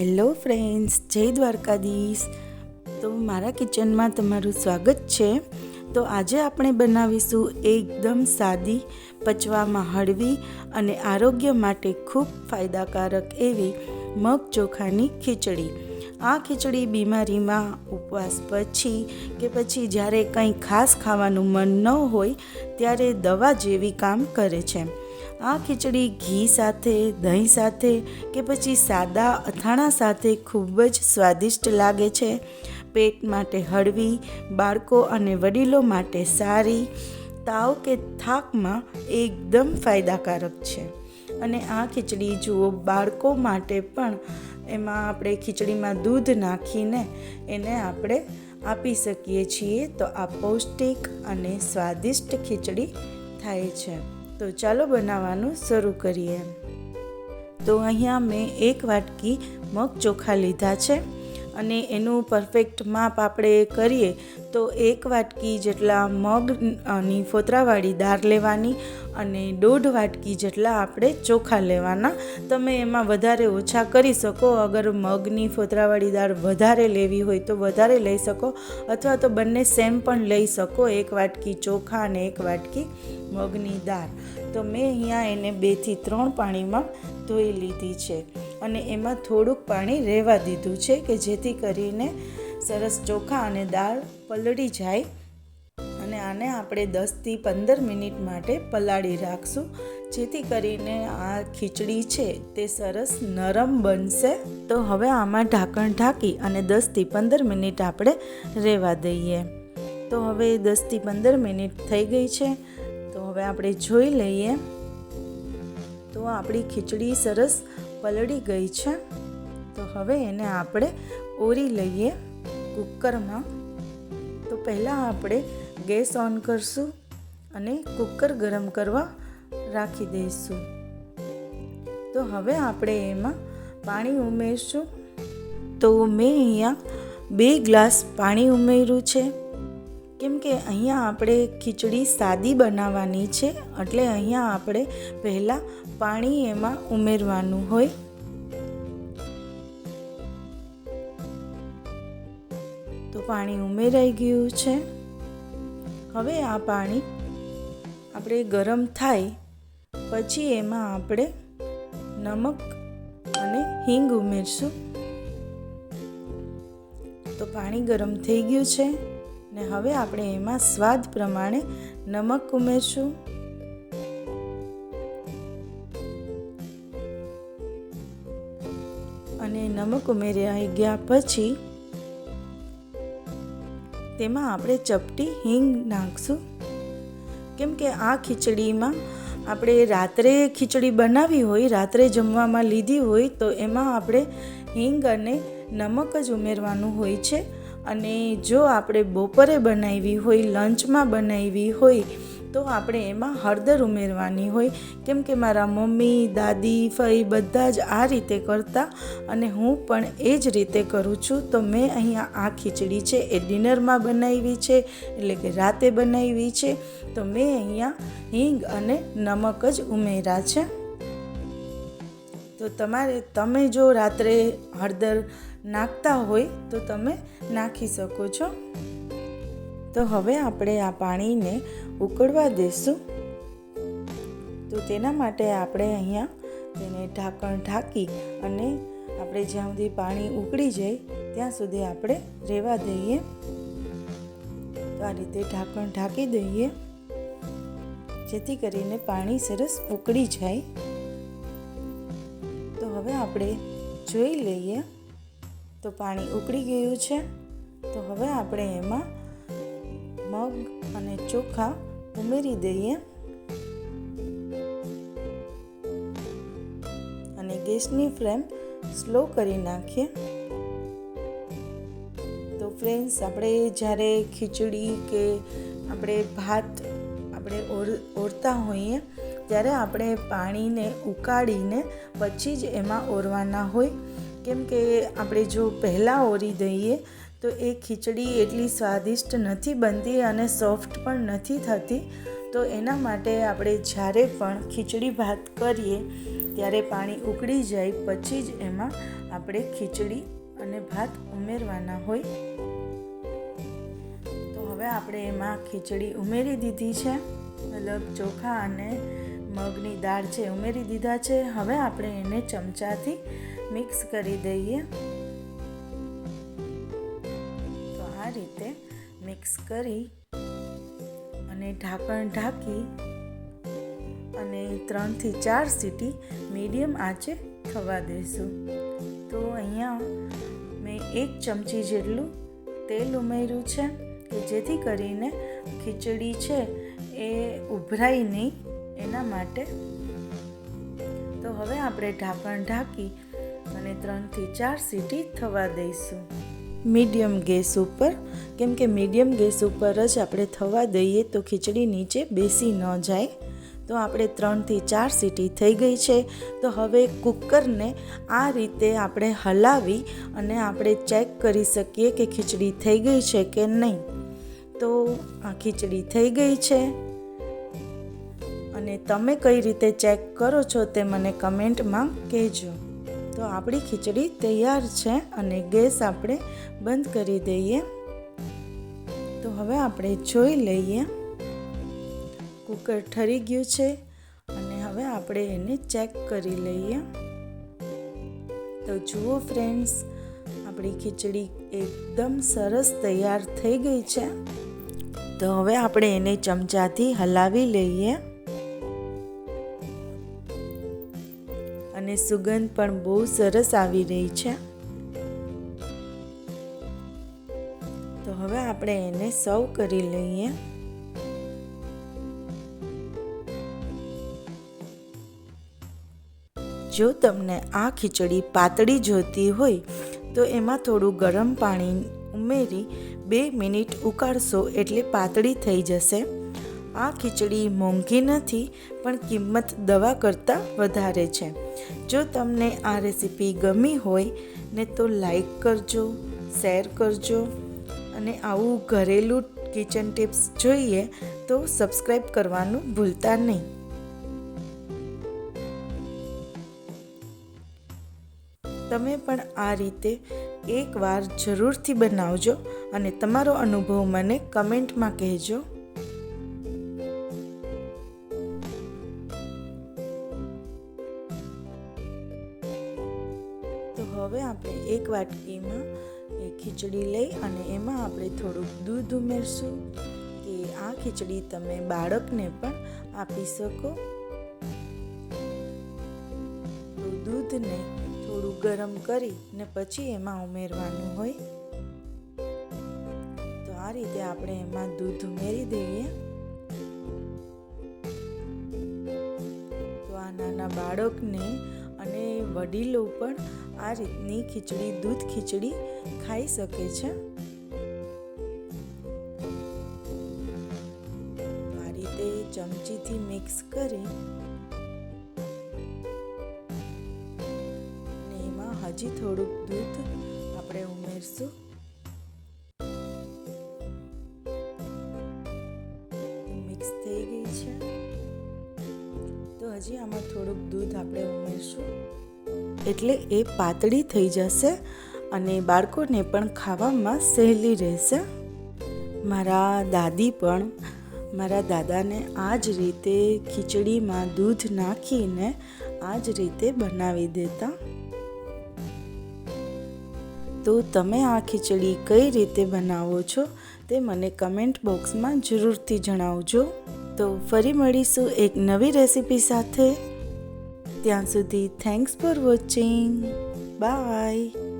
Hello friends, જય દ્વારકાધીશ. તો મારા કિચનમાં તમારું સ્વાગત છે. તો આજે આપણે બનાવીશું એકદમ સાદી, પચવામાં હળવી અને આરોગ્ય માટે ખૂબ ફાયદાકારક એવી મગ ચોખાની ખીચડી. આ ખીચડી બીમારીમાં ઉપવાસ પછી કે પછી જ્યારે કંઈ ખાસ ખાવાનું મન ન હોય, ત્યારે દવા જેવી કામ કરે છે. આ ખીચડી ઘી સાથે, દહીં સાથે કે પછી સાદા અથાણા સાથે ખૂબ જ સ્વાદિષ્ટ લાગે છે. પેટ માટે હળવી, બાળકો અને વડીલો માટે સારી, તાવ કે થાકમાં એકદમ ફાયદાકારક છે. અને આ ખીચડી જુઓ, બાળકો માટે પણ એમાં આપણે ખીચડીમાં દૂધ નાખીને એને આપણે આપી શકીએ છીએ તો આ પૌષ્ટિક અને સ્વાદિષ્ટ ખીચડી થાય છે. તો ચાલો બનાવવાનું શરૂ કરીએ. તો અહીંયા મેં એક વાટકી મગ ચોખા લીધા છે. અને એનું પરફેક્ટ માપ આપણે કરીએ, તો એક વાટકી જેટલા મગની ફોતરાવાળી દાળ લેવાની અને દોઢ વાટકી જેટલા આપણે ચોખા લેવાના. તમે એમાં વધારે ઓછા કરી શકો. અગર મગની ફોતરાવાળી દાળ વધારે લેવી હોય તો વધારે લઈ શકો, અથવા તો બંને સેમ પણ લઈ શકો. એક વાટકી ચોખા અને એક વાટકી મગની દાળ. તો મેં અહીંયા એને બેથી ત્રણ પાણીમાં ધોઈ લીધી છે અને એમાં થોડુંક પાણી રહેવા દીધું છે કે જેથી કરીને સરસ ચોખા અને દાળ પલળી જાય અને આને આપણે દસથી પંદર મિનિટ માટે પલાળી રાખશું. જેથી કરીને આ ખીચડી છે તે સરસ નરમ બનશે. તો હવે આમાં ઢાંકણ ઢાંકી અને દસથી પંદર મિનિટ આપણે રહેવા દઈએ. તો હવે દસથી પંદર મિનિટ થઈ ગઈ છે. તો હવે આપણે જોઈ લઈએ. તો આપણી ખીચડી સરસ પલળી ગઈ છે. તો હવે એને આપણે ઓરી લઈએ કુકરમાં. તો પહેલાં આપણે ગેસ ઓન કરશું અને કુકર ગરમ કરવા રાખી દઈશું. તો હવે આપણે એમાં પાણી ઉમેરશું. તો મેં અહીંયા બે ગ્લાસ પાણી ઉમેર્યું છે. કેમ કે અહીંયા આપણે ખીચડી સાદી બનાવવાની છે, એટલે અહીંયા આપણે પહેલાં પાણી એમાં ઉમેરવાનું હોય. તો પાણી ઉમેરાઈ ગયું છે. હવે આ પાણી આપણે ગરમ થાય, પછી એમાં આપણે નમક અને હિંગ ઉમેરશું. તો પાણી ગરમ થઈ ગયું છે. ને હવે આપણે એમાં સ્વાદ પ્રમાણે નમક ઉમેરશું. અને નમક ઉમેર્યા ગયા પછી તેમાં આપણે ચપટી હિંગ નાખશું. કેમ કે આ ખીચડીમાં આપણે રાત્રે ખીચડી બનાવી હોય, રાત્રે જમવામાં લીધી હોય, તો એમાં આપણે હિંગ અને નમક જ ઉમેરવાનું હોય છે. અને જો આપણે બપોરે બનાવી હોય, લંચમાં બનાવી હોય, તો આપણે એમાં હળદર ઉમેરવાની હોય. કેમ કે મારા મમ્મી, દાદી, ફઈ બધા જ આ રીતે કરતા અને હું પણ એ જ રીતે કરું છું. તો મેં અહીંયા આ ખીચડી છે એ ડિનરમાં બનાવી છે, એટલે કે રાતે બનાવી છે. તો મેં અહીંયા હિંગ અને નમક જ ઉમેર્યા છે. તો તમારે, તમે જો રાત્રે હળદર નાખતા હોય તો તમે નાખી શકો છો. તો હવે આપણે આ પાણીને ઉકળવા દેશું. તો તેના માટે આપણે અહીંયા તેને ઢાંકણ ઢાંકી અને આપણે જ્યાં સુધી પાણી ઉકળી જાય ત્યાં સુધી આપણે રહેવા દઈએ. તો આ રીતે ઢાંકણ ઢાંકી દઈએ. જેથી કરીને પાણી સરસ ઉકળી જાય. તો હવે આપણે જોઈ લઈએ તો પાણી ઉકળી ગયું છે. તો હવે આપણે એમાં મગ અને ચોખા ઉમેરી દઈએ. અને ગેસની ફ્લેમ સ્લો કરી નાખીએ. તો ફ્રેન્ડ્સ, આપણે જ્યારે ખીચડી કે આપણે ભાત આપણે ઓરતા હોઈએ, ત્યારે આપણે પાણીને ઉકાળીને પછી જ એમાં ઓરવાના હોય. કેમ કે આપણે જો પહેલાં ઓરી દઈએ, તો એ ખીચડી એટલી સ્વાદિષ્ટ નથી બનતી અને સોફ્ટ પણ નથી થતી. તો એના માટે આપણે જ્યારે પણ ખીચડી ભાત કરીએ, ત્યારે પાણી ઉકળી જાય પછી જ એમાં આપણે ખીચડી અને ભાત ઉમેરવાના હોય. તો હવે આપણે એમાં ખીચડી ઉમેરી દીધી છે. મતલબ ચોખા અને મગની દાળ છે ઉમેરી દીધા છે. હવે આપણે એને ચમચાથી મિક્સ કરી દઈએ. તો આ રીતે મિક્સ કરી અને ઢાંકણ ઢાંકી અને ત્રણથી ચાર સીટી મીડિયમ આંચે થવા દઈશું. તો અહીંયા મેં એક ચમચી જેટલું તેલ ઉમેર્યું છે કે જેથી કરીને ખીચડી છે એ ઉભરાય નહીં એના માટે. તો હવે આપણે ઢાંકણ ઢાંકી અને ત્રણથી ચાર સીટી થવા દઈશું. મીડિયમ ગેસ ઉપર, કેમ કે મીડિયમ ગેસ ઉપર જ આપણે થવા દઈએ તો ખીચડી નીચે બેસી ન જાય. તો આપણે ત્રણથી ચાર સીટી થઈ ગઈ છે. તો હવે કુકરને આ રીતે આપણે હલાવી અને આપણે ચેક કરી શકીએ કે ખીચડી થઈ ગઈ છે કે નહીં. તો આ ખીચડી થઈ ગઈ છે. અને તમે કઈ રીતે ચેક કરો છો તે મને કમેન્ટમાં કહેજો. તો આપણી ખીચડી તૈયાર છે અને ગેસ આપણે બંધ કરી દઈએ. તો હવે આપણે જોઈ લઈએ. કુકર ઠરી ગયું છે અને હવે આપણે એને ચેક કરી લઈએ. તો જુઓ ફ્રેન્ડ્સ, આપણી ખીચડી એકદમ સરસ તૈયાર થઈ ગઈ છે. તો હવે આપણે એને ચમચાથી હલાવી લઈએ. અને સુગંધ પણ બહુ સરસ આવી રહી છે. તો હવે આપણે એને સર્વ કરી લઈએ. જો તમને આ ખીચડી પાતળી જોતી હોય, તો એમાં થોડું ગરમ પાણી ઉમેરી બે મિનિટ ઉકાળશો એટલે પાતળી થઈ જશે. આ ખીચડી મોંઘી નથી પણ કિંમત દવા કરતાં વધારે છે. જો તમને આ રેસીપી ગમી હોય ને તો લાઈક કરજો, શેર કરજો અને આવું ઘરેલું કિચન ટિપ્સ જોઈએ તો સબસ્ક્રાઈબ કરવાનું ભૂલતા નહીં. તમે પણ આ રીતે એકવાર જરૂરથી બનાવજો અને તમારો અનુભવ મને કમેન્ટમાં કહેજો. વાટકીમાં એ ખીચડી લઈ અને એમાં આપણે થોડુંક દૂધ ઉમેરશું કે આ ખીચડી તમે બાળકને પણ આપી શકો. દૂધને થોડું ગરમ કરી ને પછી એમાં ઉમેરવાનું હોય. તો આ રીતે આપણે એમાં દૂધ ઉમેરી દઈએ. તો આ નાના બાળકને અને વડીલો પણ આ રીતની ખીચડી, દૂધ ખીચડી ખાઈ શકે છે. આ રીતે ચમચીથી મિક્સ કરી અને એમાં હજી થોડુંક દૂધ આપણે ઉમેરશું. મિક્સ થઈ ગઈ છે. તો હજી આમાં થોડુંક દૂધ આપણે ઉમેરશું. એટલે એ પાતળી થઈ જશે અને બાળકોને પણ ખાવામાં સહેલી રહેશે. મારા દાદી પણ મારા દાદાને આ જ રીતે ખીચડીમાં દૂધ નાખીને આ જ રીતે બનાવી દેતા. તો તમે આ ખીચડી કઈ રીતે બનાવો છો તે મને કમેન્ટ બોક્સમાં જરૂરથી જણાવજો. તો ફરી મળીશું એક નવી રેસીપી સાથે. ત્યાં સુધી થેન્ક્સ ફોર વોચિંગ બાય